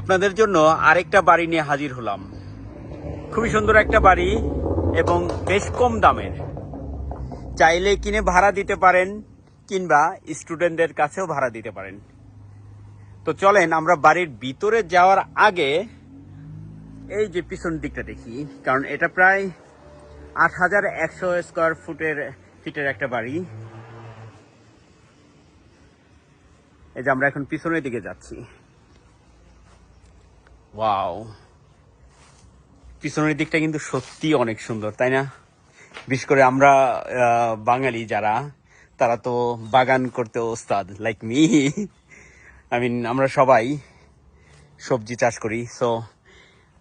আপনাদের জন্য আরেকটা বাড়ি নিয়ে হাজির হলাম। খুবই সুন্দর একটা বাড়ি এবং বেশ কম দামের। চাইলে কিনে ভাড়া দিতে পারেন কিংবা স্টুডেন্টদের কাছেও ভাড়া দিতে পারেন। তো চলেন, আমরা বাড়ির ভিতরে যাওয়ার আগে এই যে পিছন দিকটা দেখি, কারণ এটা প্রায় আট হাজার একশো স্কোয়ার ফুটের ফিটের একটা বাড়ি। এই যে আমরা এখন পিছনের দিকে যাচ্ছি। ওয়াও পিছনের দিকটা কিন্তু সত্যি অনেক সুন্দর, তাই না? বিশেষ করে আমরা বাঙালি যারা, তারা তো বাগান করতে ওস্তাদ লাইক মি আই মিন আমরা সবাই সবজি চাষ করি সো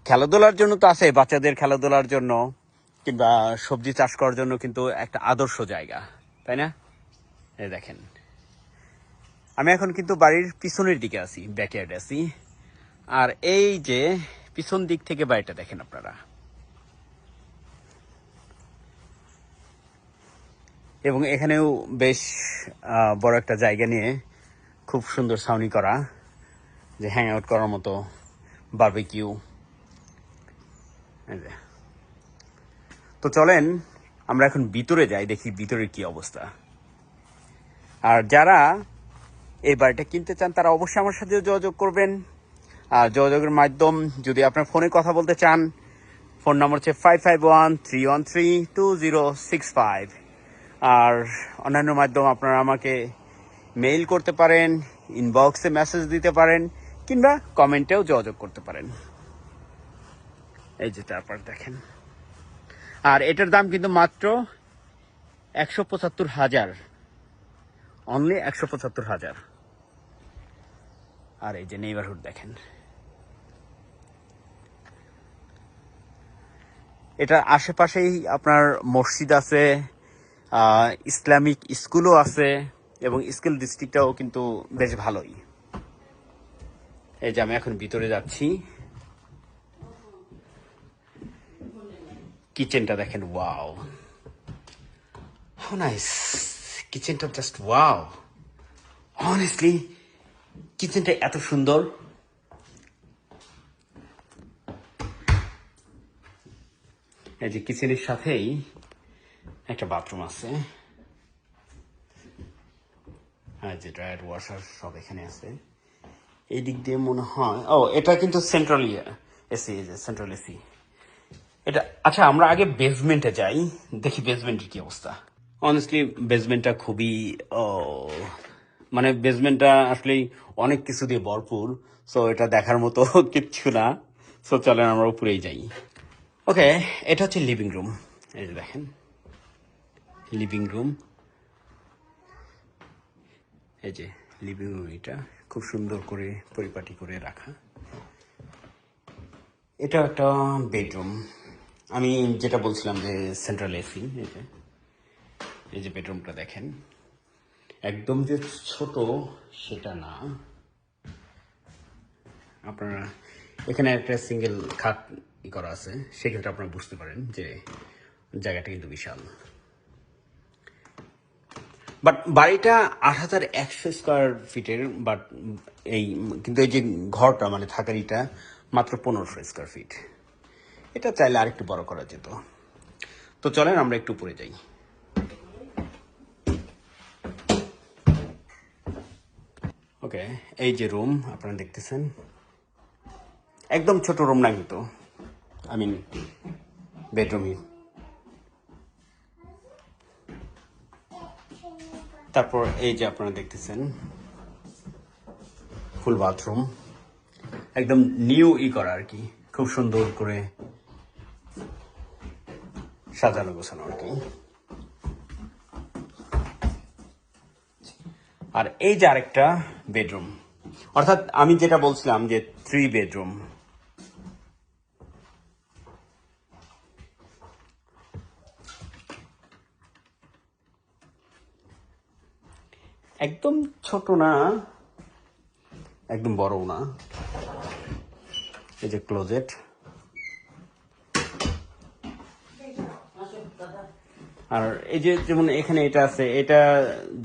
খেলাধুলার জন্য তো আছে, বাচ্চাদের খেলাধুলার জন্য, কিংবা সবজি চাষ করার জন্য কিন্তু একটা আদর্শ জায়গা, তাই না? দেখেন। আমি এখন কিন্তু বাড়ির পিছনের দিকে আছি ব্যাকয়ার্ডে আছি। আর এই যে পিছন দিক থেকে বাড়িটা দেখেন আপনারা। এবং এখানেও বেশ বড় একটা জায়গা নিয়ে খুব সুন্দর ছাউনি করা, যে হ্যাং আউট করার মতো বারবিকিউ তো চলেন, আমরা এখন ভিতরে যাই, দেখি ভিতরে কি অবস্থা। আর যারা এই বাড়িটা কিনতে চান, তারা অবশ্যই আমার সাথে যোগাযোগ করবেন। আর যোগাযোগের মাধ্যম যদি আপনার ফোনে কথা বলতে চান, ফোন নম্বর হচ্ছে five five one three one three two zero six five আর অন্যান্য মাধ্যম আপনারা আমাকে মেইল করতে পারেন ইনবক্সে মেসেজ দিতে পারেন, কিংবা কমেন্টেও যোগাযোগ করতে পারেন। এই যে তারপর দেখেন। আর এটার দাম কিন্তু মাত্র একশো পঁচাত্তর হাজার। অনলি একশো পঁচাত্তর হাজার। আর এই যে নেইবারহুড দেখেন। এটার আশেপাশেই আপনার মসজিদ আছে ইসলামিক স্কুলও আছে এবং স্কুল ডিস্ট্রিক্টটাও কিন্তু বেশ ভালোই। এই যে আমি এখন ভিতরে যাচ্ছি। কিচেনটা দেখেন ওয়াও হাউ নাইস কিচেনটা জাস্ট ওয়াও অনেস্টলি কিচেনটা এত সুন্দর। এই যে কিচেনের সাথেই একটা বাথরুম আছে। আর যে ড্রায়ার ওয়াশার সব এখানে আছে। এই দিক দিয়ে মনে হয় ও, এটা কিন্তু সেন্ট্রাল এসি সেন্ট্রাল এসি। এটা আচ্ছা আমরা আগে বেসমেন্টে যাই, দেখি বেসমেন্টের কি অবস্থা। অনেস্টলি বেসমেন্টটা খুবই মানে বেসমেন্টটা আসলেই অনেক কিছু দিয়ে ভরপুর সো এটা দেখার মতো কিচ্ছু না। সো চলেন আমরা উপরেই যাই। ওকে এটা হচ্ছে লিভিং রুম এই দেখেন লিভিং রুম এই যে লিভিং রুম এটা, খুব সুন্দর করে পরিপাটি করে রাখা। এটা একটা বেডরুম আমি যেটা বলছিলাম যে সেন্ট্রাল এসি এই যে এই যে বেডরুমটা দেখেন। একদম যে ছোট সেটা না। আপনারা, এখানে একটা সিঙ্গেল খাট করা আছে, সেক্ষেত্রে আপনারা বুঝতে পারেন যে জায়গাটা কিন্তু বিশাল। বাট বাড়িটা আট হাজার একশো স্কোয়ার ফিটের বাট এই, কিন্তু এই যে ঘরটা মানে থাকার ইটা মাত্র পনেরোশো স্কোয়ার ফিট এটা চাইলে আরেকটু বড় করা যেত। তো চলেন আমরা একটু উপরে যাই। ওকে এই যে রুম আপনারা দেখতেছেন। একদম ছোট রুম না কিন্তু। আই মিন বেডরুমই তারপর এই যে আপনারা দেখতেছেন ফুল বাথরুম একদম নিউ ই করা আর কি। খুব সুন্দর করে সাজানো গোছানো আর কি। আর এই যে আরেকটা বেডরুম। অর্থাৎ আমি যেটা বলছিলাম যে থ্রি বেডরুম। একদম ছোট না, একদম বড়ও না। এই যে ক্লোজেট আর এই যে যেমন এখানে এটা আছে, এটা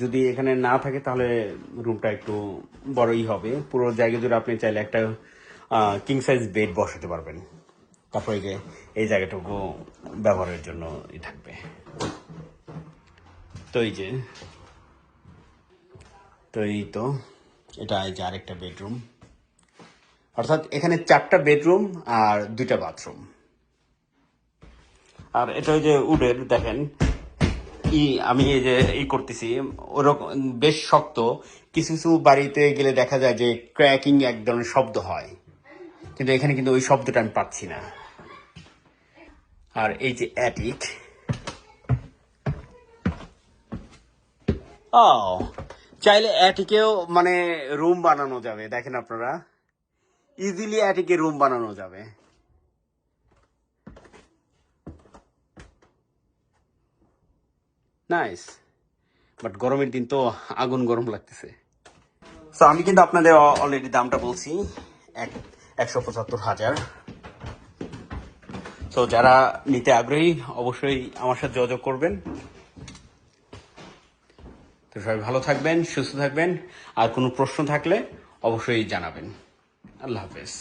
যদি এখানে না থাকে তাহলে রুমটা একটু বড়ই হবে। পুরো জায়গা জুড়ে আপনি চাইলে একটা কিং সাইজ বেড বসাতে পারবেন। তারপরে যে এই জায়গাটুকু ব্যবহারের জন্য থাকবে। তো এই যে, তো এই তো, এটা এই যে আরেকটা বেডরুম অর্থাৎ এখানে চারটা বেডরুম আর দুইটা বাথরুম আর এটা ওই যে উডের, দেখেন ই, আমি এই যে ই করতেছি, ওরকম বেশ শক্ত। কিছু কিছু বাড়িতে গেলে দেখা যায় যে ক্র্যাকিং এক ধরনের শব্দ হয়। কিন্তু এখানে কিন্তু ওই শব্দটা আমি পাচ্ছি না। আর এই যে অ্যাটিক ও, চাইলে অ্যাটিকেও মানে রুম বানানো যাবে, দেখেন আপনারা। ইজিলি অ্যাটিকে রুম বানানো যাবে। নাইস বাট গরমের দিন তো আগুন গরম লাগতেছে। তো আমি কিন্তু আপনাদের অলরেডি দামটা বলছি, এক একশো পঁচাত্তর হাজার। তো যারা নিতে আগ্রহী, অবশ্যই আমার সাথে যোগাযোগ করবেন। তো সবাই ভালো থাকবেন, সুস্থ থাকবেন। আর কোনো প্রশ্ন থাকলে অবশ্যই জানাবেন। আল্লাহ হাফেজ।